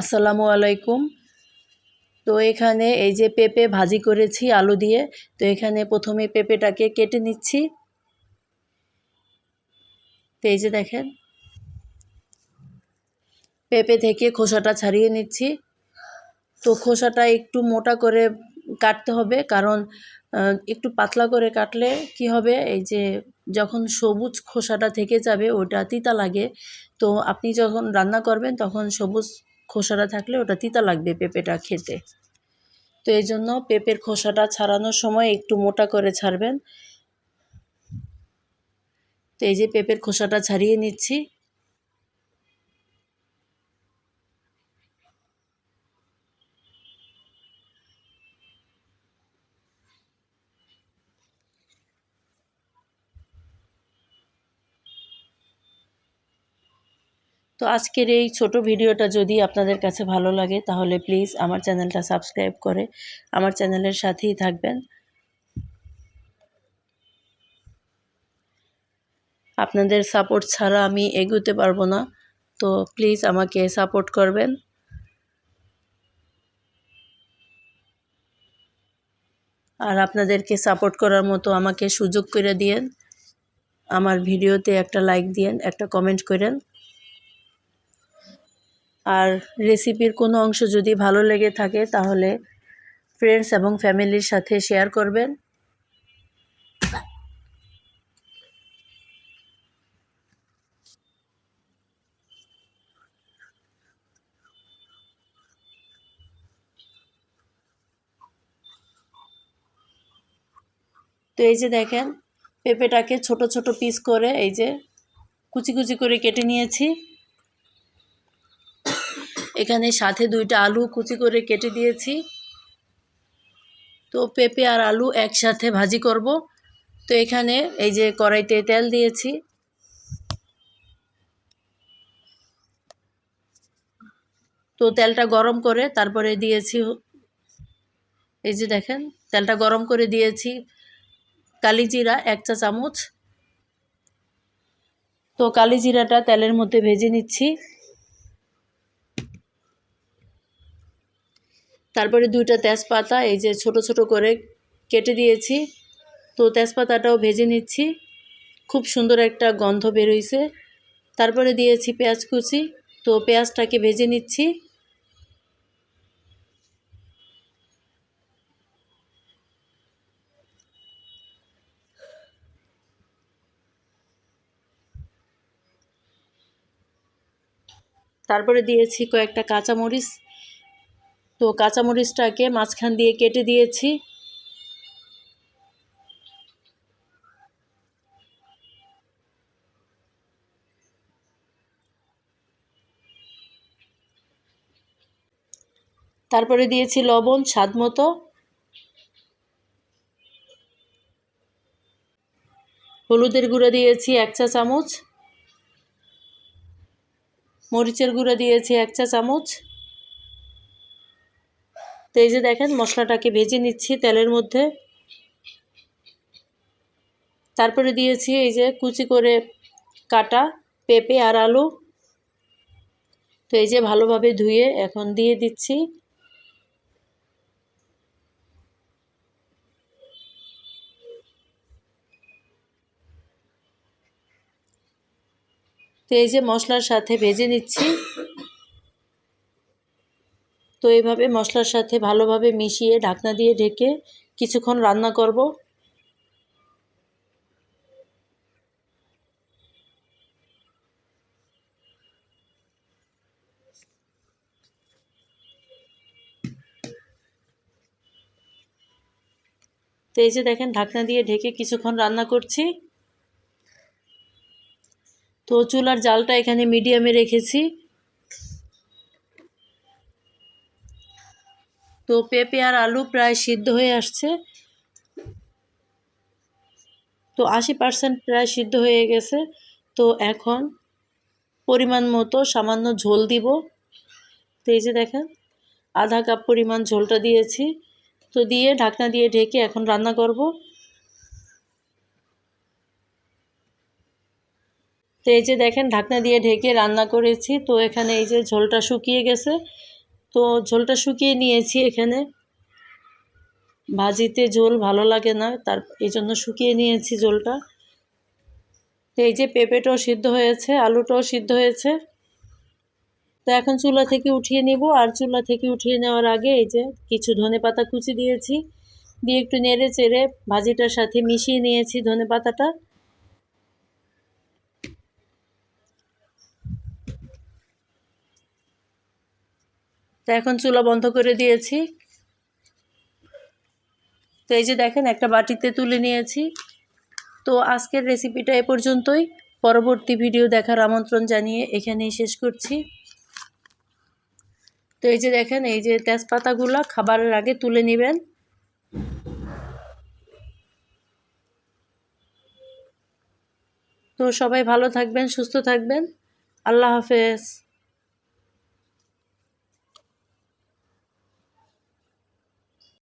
আসসালামু আলাইকুম। তো এখানে এই যে পেঁপে ভাজি করেছি আলু দিয়ে, তো এখানে প্রথমে পেঁপেটাকে কেটে নিচ্ছি। তো এই যে দেখেন, পেঁপে থেকে খোসাটা ছাড়িয়ে নিচ্ছি। তো খোসাটা একটু মোটা করে কাটতে হবে, কারণ একটু পাতলা করে কাটলে কি হবে, এই যে যখন সবুজ খোসাটা থেকে যাবে, ওটা তিতা লাগে। তো আপনি যখন রান্না করবেন, তখন সবুজ খোসাটা থাকলে ওটা তিতা লাগবে পেঁপেটা খেতে। তো এই জন্য পেঁপের খোসাটা ছাড়ানোর সময় একটু মোটা করে ছাড়বেন। তো এই যে পেঁপের খোসাটা ছাড়িয়ে নিচ্ছি। তো আজকের এই ছোট ভিডিওটা যদি আপনাদের কাছে ভালো লাগে, তাহলে প্লিজ আমার চ্যানেলটা সাবস্ক্রাইব করে আমার চ্যানেলের সাথেই থাকবেন। আপনাদের সাপোর্ট ছাড়া আমি এগোতে পারব না, তো প্লিজ আমাকে সাপোর্ট করবেন। আর আপনাদেরকে সাপোর্ট করার মতো আমাকে সুযোগ করে দিয়েন, আমার ভিডিওতে একটা লাইক দিয়েন, একটা কমেন্ট করেন। আর রেসিপির কোনো অংশ যদি ভালো লেগে থাকে, তাহলে ফ্রেন্ডস এবং ফ্যামিলির সাথে শেয়ার করবেন। তো এই যে দেখেন, পেঁপেটাকে ছোট ছোট পিস করে এই যে কুচি কুচি করে কেটে নিয়েছি। এখানে সাথে দুইটা আলু কুচি করে কেটে দিয়েছি। তো পেঁপে আর আলু একসাথে ভাজি করব। তো এখানে এই যে কড়াইতে তেল দিয়েছি। তো তেলটা গরম করে তারপরে দিয়েছি এই যে দেখেন, তেলটা গরম করে দিয়েছি কালি জিরা এক চা চামচ। তো কালি জিরাটা তেলের মধ্যে ভেজে নিচ্ছি। তারপরে দুইটা তেজপাতা, এই যে ছোট ছোট করে কেটে দিয়েছি। তো তেজপাতাটাও ভেজে নিচ্ছি। খুব সুন্দর একটা গন্ধ বেরোইছে। তারপরে দিয়েছি পেঁয়াজ কুচি। তো পেঁয়াজটাকে ভেজে নিচ্ছি। তারপরে দিয়েছি কয়েকটা কাঁচামরিচ। তো কাঁচামরিচটাকে মাঝখান দিয়ে কেটে দিয়েছি। তারপরে দিয়েছি লবণ, স্বাদ মতো। হলুদের গুঁড়ো দিয়েছি এক চা চামচ। মরিচের গুঁড়ো দিয়েছি এক চা চামচ। তো এই যে দেখেন, মশলাটাকে ভেজে নিচ্ছি তেলের মধ্যে। তারপরে দিয়েছি এই যে কুচি করে কাটা পেঁপে আর আলু। তো এই যে ভালোভাবে ধুয়ে এখন দিয়ে দিচ্ছি। তো এই যে মশলার সাথে ভেজে নিচ্ছি। তো এইভাবে মশলার সাথে ভালোভাবে মিশিয়ে ঢাকনা দিয়ে ঢেকে কিছুক্ষণ রান্না করব। তো এই যে দেখেন, ঢাকনা দিয়ে ঢেকে কিছুক্ষণ রান্না করছি। তো চুলার জালটা এখানে মিডিয়ামে রেখেছি। তো পেঁপে আর আলু প্রায় সিদ্ধ হয়ে আসছে। তো আশি পার্সেন্ট প্রায় সিদ্ধ হয়ে গেছে। তো এখন পরিমাণ মতো সামান্য ঝোল দিব। তো এই যে দেখেন, আধা কাপ পরিমাণ ঝোলটা দিয়েছি। তো দিয়ে ঢাকনা দিয়ে ঢেকে এখন রান্না করব। তো এই যে দেখেন, ঢাকনা দিয়ে ঢেকে রান্না করেছি। তো এখানে এই যে ঝোলটা শুকিয়ে গেছে। তো ঝোলটা শুকিয়ে নিয়েছি এখানে। ভাজিতে ঝোল ভালো লাগে না, তার এই জন্য শুকিয়ে নিয়েছি ঝোলটা। তো এই যে পেঁপেটাও সিদ্ধ হয়েছে, আলুটাও সিদ্ধ হয়েছে। তো এখন চুলা থেকে উঠিয়ে নিব, আর চুলা থেকে উঠিয়ে নেওয়ার আগে এই যে কিছু ধনে পাতা কুচি দিয়েছি। দিয়ে একটু নেড়ে চেড়ে ভাজিটার সাথে মিশিয়ে নিয়েছি ধনে পাতাটা। তো এখন চুলা বন্ধ করে দিয়েছি। তো এই যে দেখেন, একটা বাটিতে তুলে নিয়েছি। তো আজকের রেসিপিটা এ পর্যন্তই। পরবর্তী ভিডিও দেখার আমন্ত্রণ জানিয়ে এখানেই শেষ করছি। তো এই যে দেখেন, এই যে তেজপাতাগুলো খাবারের আগে তুলে নেবেন। তো সবাই ভালো থাকবেন, সুস্থ থাকবেন। আল্লাহ হাফেজ।